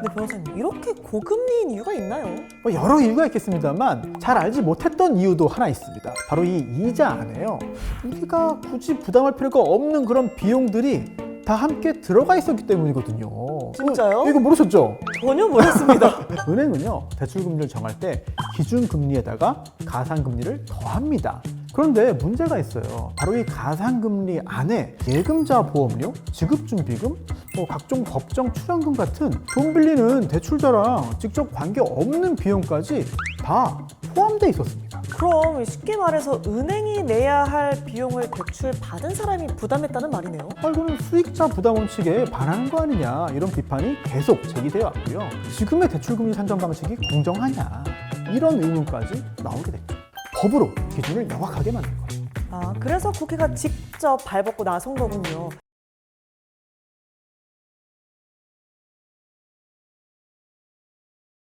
근데 변호사님 이렇게 고금리인 이유가 있나요? 뭐 여러 이유가 있겠습니다만 잘 알지 못했던 이유도 하나 있습니다. 바로 이 이자 안에요. 우리가 굳이 부담할 필요가 없는 그런 비용들이 다 함께 들어가 있었기 때문이거든요. 진짜요? 어, 이거 모르셨죠? 전혀 몰랐습니다. 은행은요 대출 금리를 정할 때 기준 금리에다가 가상 금리를 더합니다. 그런데 문제가 있어요. 바로 이 가상 금리 안에 예금자 보험료, 지급 준비금, 뭐 각종 법정 출연금 같은 돈 빌리는 대출자랑 직접 관계 없는 비용까지 다 포함돼 있었습니다. 그럼 쉽게 말해서 은행이 내야 할 비용을 대출 받은 사람이 부담했다는 말이네요. 아, 이거는 수익자 부담 원칙에 반하는 거 아니냐 이런 비판이 계속 제기되어 왔고요. 지금의 대출금리 산정 방식이 공정하냐 이런 의문까지 나오게 됐죠. 법으로 기준을 명확하게 만든 거예요. 아, 그래서 국회가 직접 발벗고 나선 거군요.